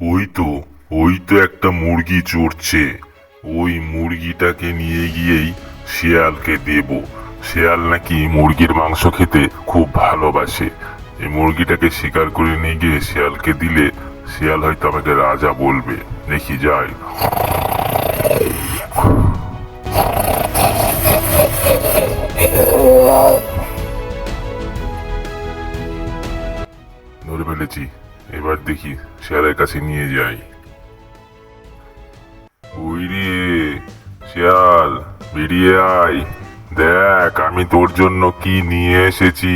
ওই তো ওই তো একটা মুরগি চড়ছে। ওই মুরগিটাকে নিয়ে গিয়েই শিয়ালকে দেব। শিয়াল নাকি মুরগির মাংস খেতে খুব ভালোবাসে। এই মুরগিটাকে শিকার করে নিয়ে গিয়ে শিয়ালকে দিলে শিয়াল হয়তো আমাকে রাজা বলবে। দেখি যাই। শিয়ালের কাছে নিয়ে যাই। ওই রে শিয়াল বেরিয়ে আয়। দেখ আমি তোর জন্য কি নিয়ে এসেছি।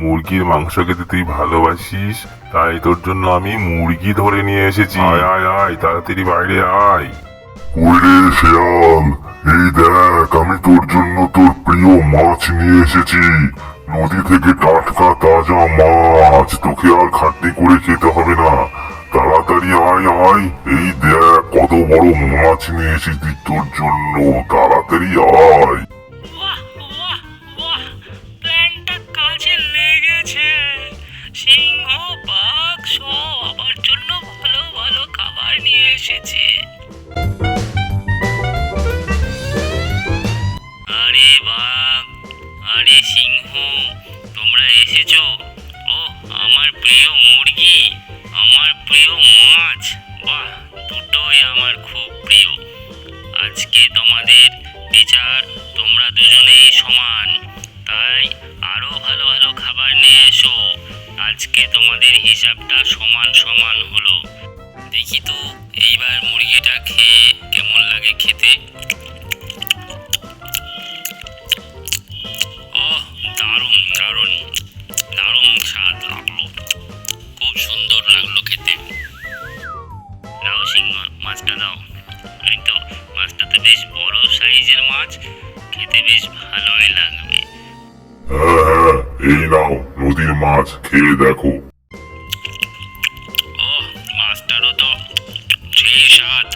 মুরগির মাংস খেতে তুই ভালোবাসিস তাই তোর জন্য আমি মুরগি ধরে নিয়ে এসেছি। আয় আয় আয় তাড়াতাড়ি বাইরে আয়। ওরে শিয়াল এই দেখ আমি তোর জন্য তোর প্রিয় মাছ নিয়ে এসেছি। নদী থেকে টাটকা তাজা মাছ তোকে আর খাটনি করে খেতে হবে না। তাড়াতাড়ি আয় আয় এই দেখ কত বড় মাছ নিয়ে এসেছি তোর জন্য। তাড়াতাড়ি আয়। আজকে তোমাদের বিচার খেয়ে দেখো। ও মাছটারও তো। সেই স্বাদ।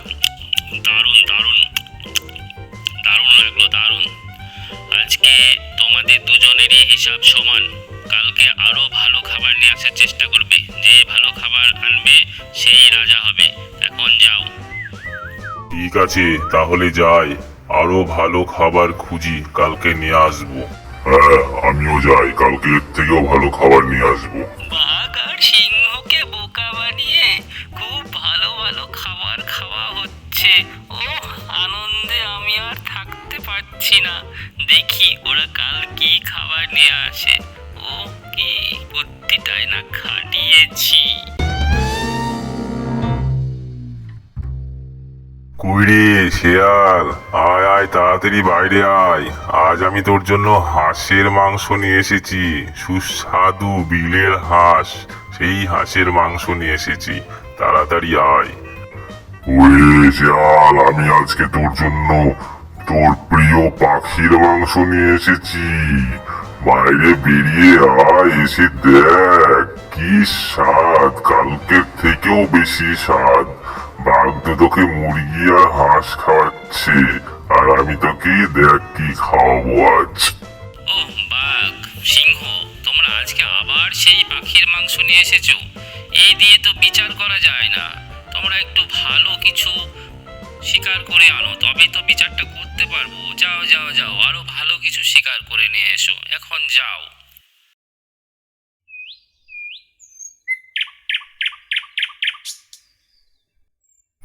দারুণ দারুণ। দারুণ লাগল দারুণ। আজকে তোমাদের দুজনেরই হিসাব সমান। কালকে আরও ভালো খাবার নিয়ে আসার চেষ্টা করবে। যে ভালো খাবার আনবে সেই রাজা হবে। এখন যাও। ঠিক আছে তাহলে যাই। আরও ভালো খাবার খুঁজি কালকে নিয়ে আসব। হ্যাঁ আমিও যাই কালকে। থেকেও ভালো খাবার নিয়ে আসব। বাঘ আর সিংহকে বোকা বানিয়ে খুব ভালো ভালো খাবার খাওয়া হচ্ছে। ও আনন্দে আমি আর থাকতে পারছি না। দেখি ওরা কাল কি খাবার নিয়ে আসে। ও কি বুদ্ধিটাই না খাটিয়েছি। কুইরে শেয়াল, আয় আয়, তাড়াতাড়ি বাইরে আয়। আজ আমি তোর জন্য হাঁসের মাংস নিয়ে এসেছি, সুস্বাদু বিলের হাঁস। সেই হাঁসের মাংস নিয়ে এসেছি, তাড়াতাড়ি আয়। শিয়াল, আমি আজকে তোর জন্য তোর প্রিয় পাখির মাংস নিয়ে এসেছি। বাইরে বেরিয়ে আয়, এসে দেখ কি স্বাদ, কালকের থেকেও বেশি স্বাদ। বাঘ তোকে মুরগি আর হাঁস খাওয়াচ্ছে, আর আমি তোকে দেখ কি খাওয়াবো আজ। বাঘ, সিংহ, তোমরা আজকে আবার সেই পাখির মাংস নিয়ে এসেছ? এই দিয়ে তো বিচার করা যায় না। তোমরা একটু ভালো কিছু শিকার করে আনো, তবেই তো বিচারটা করতে পারব। যাও যাও যাও, আরও ভালো কিছু শিকার করে নিয়ে এসো। এখন যাও।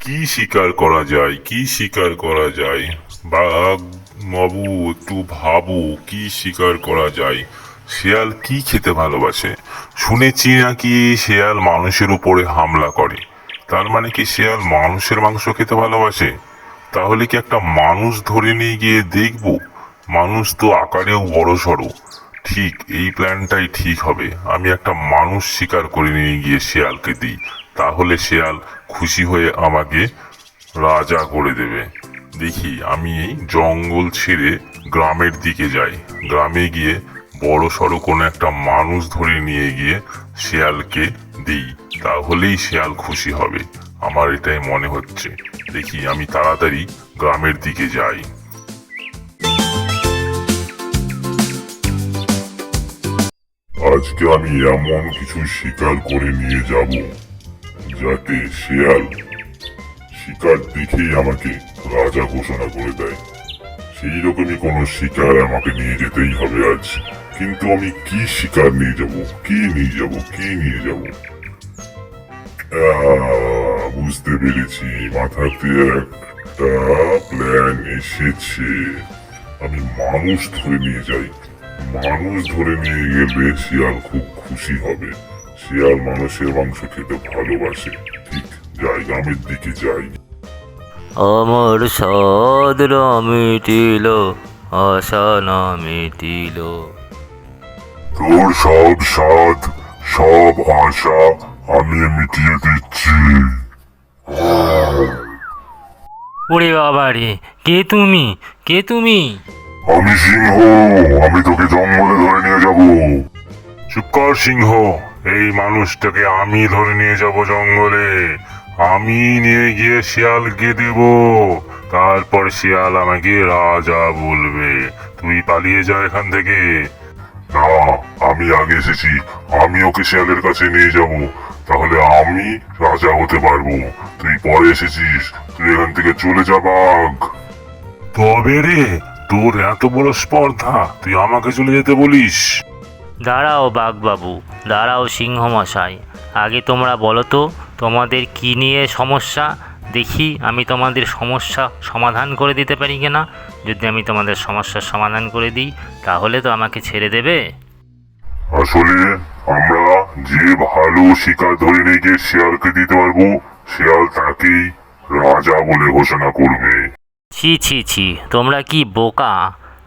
কি শিকার করা যায়? কি শিকার করা যায়? বাঘ, বাবু, একটু ভাবু, কি শিকার করা যায়? শেয়াল কি খেতে ভালোবাসে? শুনেছি নাকি শেয়াল মানুষের উপরে হামলা করে। তার মানে কি শেয়াল মানুষের মাংস খেতে ভালোবাসে? তাহলে কি একটা মানুষ ধরে নিয়ে গিয়ে দেখব? মানুষ তো আকারেও বড় সড়ো ঠিক, এই প্ল্যানটাই ঠিক হবে। আমি একটা মানুষ শিকার করে নিয়ে গিয়ে শেয়ালকে দিই। তাহলে শেয়াল খুশি হয়ে আমাকে রাজা করে দেবে। দেখি, আমি এই জঙ্গল ছেড়ে গ্রামের দিকে যাই। গ্রামে গিয়ে বড় সড়ো কোনো একটা মানুষ ধরে নিয়ে গিয়ে শেয়ালকে দিই। তাহলেই শেয়াল খুশি হবে। আমার এটাই মনে হচ্ছে। দেখি, আমি তাড়াতাড়ি গ্রামের দিকে যাই। আজকে আমি এমন কিছু শিকার করে নিয়ে যাব। যাতে শিয়াল শিকার দেখেই আমাকে রাজা ঘোষণা করে দেয়। সেই রকমই কোনো শিকার আমাকে নিয়ে যেতেই হবে আজ। কিন্তু আমি কি শিকার নিয়ে যাব, কি নিয়ে যাব, কি নিয়ে যাব? বুঝতে পেরেছি, মাথাতে একটা প্ল্যান এসেছে। আমি মানুষ ধরে নিয়ে যাই। মানুষ ধরে নিয়ে গেলে শিয়াল খুব খুশি হবে। শিয়াল মানুষের মাংস খেতে ভালোবাসে। ঠিক যাই গ্রামের দিকে যাই। আমার সাদ না মিটিল আশা না মিটিল তোর সব স্বাদ সব আশা আমি মিটিয়ে দিচ্ছি। ওরে বাবা রে কে তুমি? কে তুমি? আমি সিংহ আমি তোকে জঙ্গলে ধরে নিয়ে যাব। চুপ কর সিংহ। এই মানুষটাকে আমি ধরে নিয়ে যাব জঙ্গলে। আমি নিয়ে গিয়ে শিয়ালকে দেব। তারপর শিয়াল আমাকে রাজা বলবে। তুই পালিয়ে যা এখান থেকে। না, আমি আগে এসেছি। আমি ওকে শিয়ালের কাছে নিয়ে যাব। তাহলে আমি রাজা হতে পারব। তুই পরে এসেছিস। তুই এখান থেকে চলে যা, বাঘ। তবে রে, তোর এত বড় স্পর্ধা। তুই আমাকে চলে যেতে বলিস। দাঁড়াও বাঘবাবু দাঁড়াও সিংহ মশাই আগে তোমরা বলো তো তোমাদের কি নিয়ে সমস্যা? দেখি আমি তোমাদের সমস্যা সমাধান করে দিতে পারি কিনা। যদি আমি তোমাদের সমস্যার সমাধান করে দিই তাহলে তো আমাকে ছেড়ে দেবে। আসলে আমরা যে ভালো শিকার ধরে নিয়ে গিয়ে শিয়ালকে দিতে পারব শিয়াল তাকেই রাজা বলে ঘোষণা করবে। ছি ছি ছি তোমরা কি বোকা?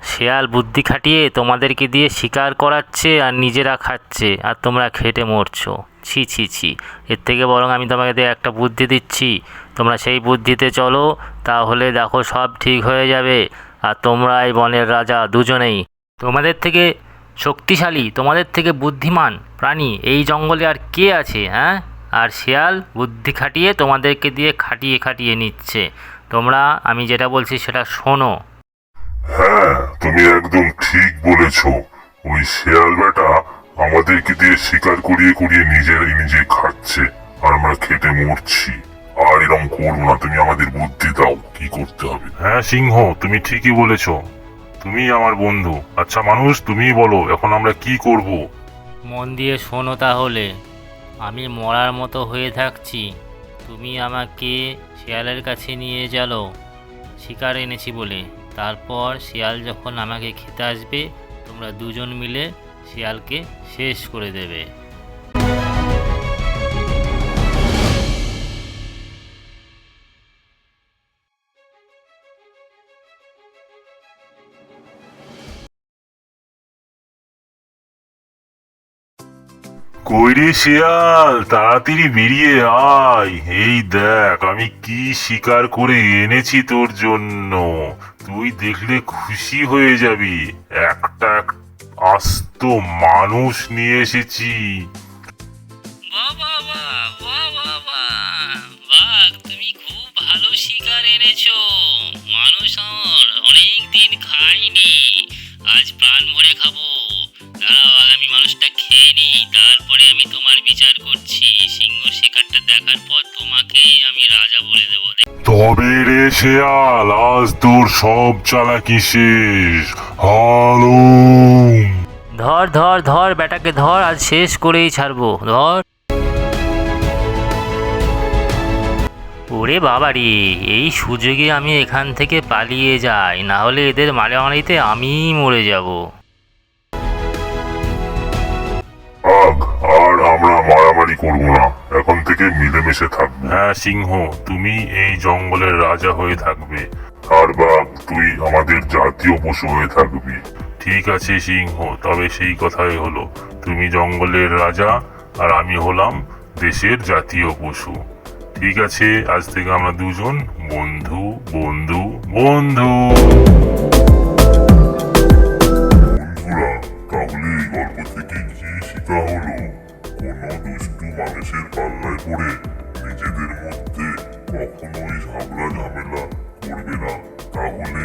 শেয়াল বুদ্ধি খাটিয়ে তোমাদেরকে দিয়ে শিকার করাচ্ছে আর নিজেরা খাচ্ছে, আর তোমরা খেটে মরছো। ছি ছি ছি। এর থেকে বরং আমি তোমাকে দিয়ে একটা বুদ্ধি দিচ্ছি। তোমরা সেই বুদ্ধিতে চলো, তাহলে দেখো সব ঠিক হয়ে যাবে। আর তোমরা এই বনের রাজা দুজনেই। তোমাদের থেকে শক্তিশালী, তোমাদের থেকে বুদ্ধিমান প্রাণী এই জঙ্গলে আর কে আছে হ্যাঁ? আর শেয়াল বুদ্ধি খাটিয়ে তোমাদেরকে দিয়ে খাটিয়ে খাটিয়ে নিচ্ছে। তোমরা, আমি যেটা বলছি সেটা শোনো। হ্যাঁ তুমি একদম ঠিক বলেছ। ওই শেয়াল বেটা আমাদেরকে দিয়ে শিকার করিয়ে করিয়ে নিজেরাই নিজে খাচ্ছে আর আমরা খেতে মরছি। আর এরকম করব না তুমি আমাদের বুদ্ধি দাও কি করতে হবে? হ্যাঁ সিংহ তুমি ঠিকই বলেছ। তুমি আমার বন্ধু। আচ্ছা মানুষ তুমিই বলো এখন আমরা কি করব? মন দিয়ে শোনো তাহলে। আমি মরার মতো হয়ে থাকছি। তুমি আমাকে শেয়ালের কাছে নিয়ে চলো শিকার এনেছি বলে। তারপর শিয়াল যখন আমাকে খেতে আসবে তোমরা দুজন মিলে শিয়ালকে শেষ করে দেবে। কইরে শেয়াল, তাড়াতাড়ি বেরিয়ে আয়। এই দেখ, আমি কি শিকার করে এনেছি তোর জন্য। তুই দেখলে খুশি হয়ে যাবি। একটা আস্ত মানুষ নিয়ে এসেছি। তুমি খুব ভালো শিকার এনেছো। তবে রে শেয়াল, আজ তোর সব চালাকি শেষ। হ্যালো ধর ধর ধর, বেটাকে ধর, আজ শেষ করেই ছাড়বো। ধর। ওরে বাবারি, এই সুযোগে আমি এখান থেকে পালিয়ে যাই, না হলে এদের মারামারিতে আমিই মরে যাব। মারামারি করব না। এখন থেকে মিলেমিশে থাকব। হ্যাঁ সিংহ তুমি এই জঙ্গলের রাজা হয়ে থাকবে। আর বাঘ তুই আমাদের জাতীয় পশু হয়ে থাকবি। ঠিক আছে সিংহ তবে সেই কথাই হলো। তুমি জঙ্গলের রাজা আর আমি হলাম দেশের জাতীয় পশু। ঠিক আছে আজ থেকে আমরা দুজন বন্ধু বন্ধু বন্ধু। কখনোই ঝগড়া ঝামেলা করবে না। তাহলে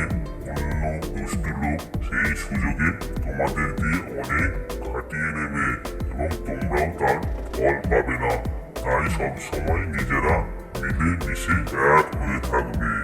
অন্য দুষ্ট লোক সেই সুযোগে তোমাদের দিয়ে অনেক খাটিয়ে নেবে এবং তোমরাও তার ফল পাবে না। তাই সব সময় নিজেরা মিলে মিশে এক হয়ে থাকবে।